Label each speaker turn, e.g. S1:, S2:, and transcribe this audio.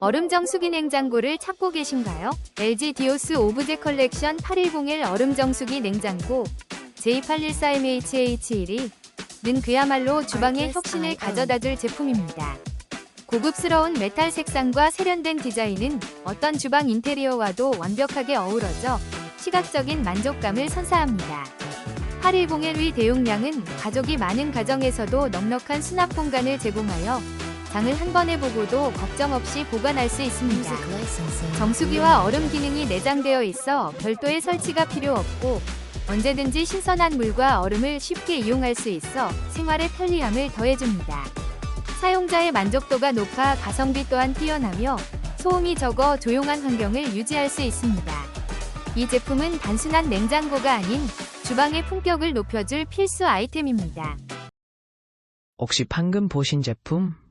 S1: 얼음 정수기 냉장고를 찾고 계신가요? LG 디오스 오브제 컬렉션 8101 얼음 정수기 냉장고 J814MHH1이 는 그야말로 주방의 혁신을 가져다줄 제품입니다. 고급스러운 메탈 색상과 세련된 디자인은 어떤 주방 인테리어와도 완벽하게 어우러져 시각적인 만족감을 선사합니다. 8101의 대용량은 가족이 많은 가정에서도 넉넉한 수납 공간을 제공하여 장을 한 번에 보고도 걱정 없이 보관할 수 있습니다. 정수기와 얼음 기능이 내장되어 있어 별도의 설치가 필요 없고 언제든지 신선한 물과 얼음을 쉽게 이용할 수 있어 생활의 편리함을 더해줍니다. 사용자의 만족도가 높아 가성비 또한 뛰어나며 소음이 적어 조용한 환경을 유지할 수 있습니다. 이 제품은 단순한 냉장고가 아닌 주방의 품격을 높여줄 필수 아이템입니다.
S2: 혹시 방금 보신 제품